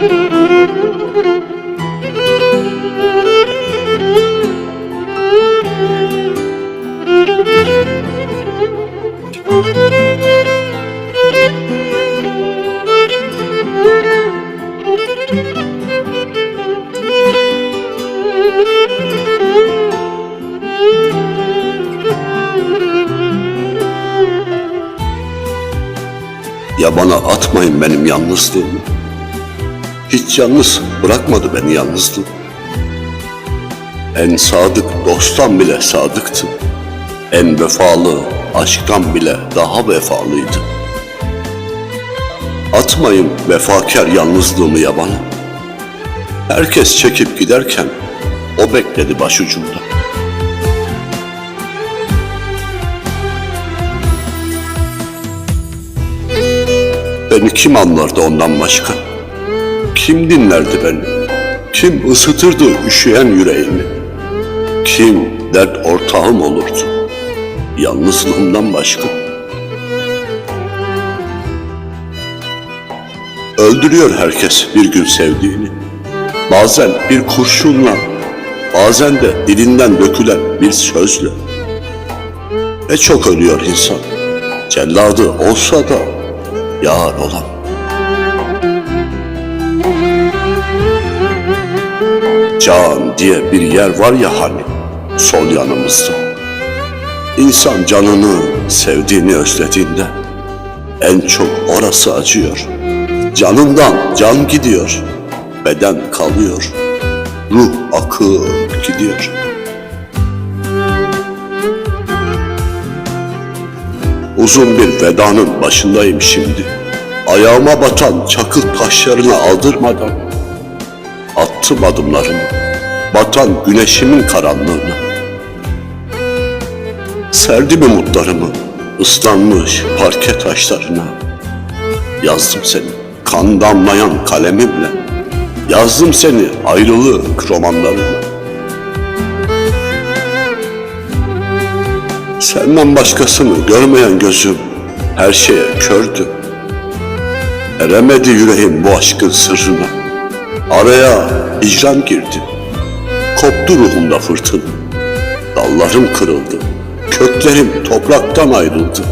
Ya bana atmayın benim yalnızlığımı. Hiç yalnız bırakmadı beni yalnızlık. En sadık dosttan bile sadıktı. En vefalı aşktan bile daha vefalıydı. Atmayın vefakar yalnızlığımı yabana. Herkes çekip giderken o bekledi başucumda. Beni kim anlardı ondan başka? Kim dinlerdi beni? Kim ısıtırdı üşüyen yüreğimi? Kim dert ortağım olurdu? Yalnızlığımdan başka. Öldürüyor herkes bir gün sevdiğini. Bazen bir kurşunla, bazen de dilinden dökülen bir sözle. Ne çok ölüyor insan. Celladı olsa da yar olan. Can diye bir yer var ya hani sol yanımızda. İnsan canını, sevdiğini özlediğinde en çok orası acıyor. Canından can gidiyor, beden kalıyor, ruh akıp gidiyor. Uzun bir vedanın başındayım şimdi. Ayağıma batan çakıl taşlarını aldırmadan attım adımlarımı. Batan güneşimin karanlığına. Serdim umutlarımı ıslanmış parke taşlarına. Yazdım seni kan damlayan kalemimle. Yazdım seni ayrılık romanlarına. Senden başkasını görmeyen gözüm her şeye kördü. Eremedi yüreğim bu aşkın sırrına. Araya hicran girdi. Koptu ruhumda fırtına. Dallarım kırıldı. Köklerim topraktan ayrıldı.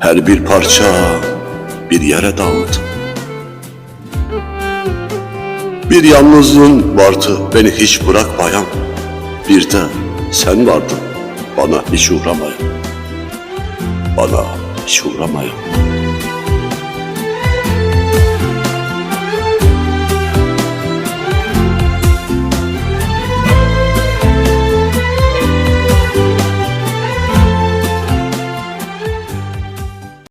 Her bir parça bir yere dağıldı. Bir yalnızlığın vardı beni hiç bırakmayan. Bir de sen vardın bana hiç uğramayan. Bana hiç uğramayan.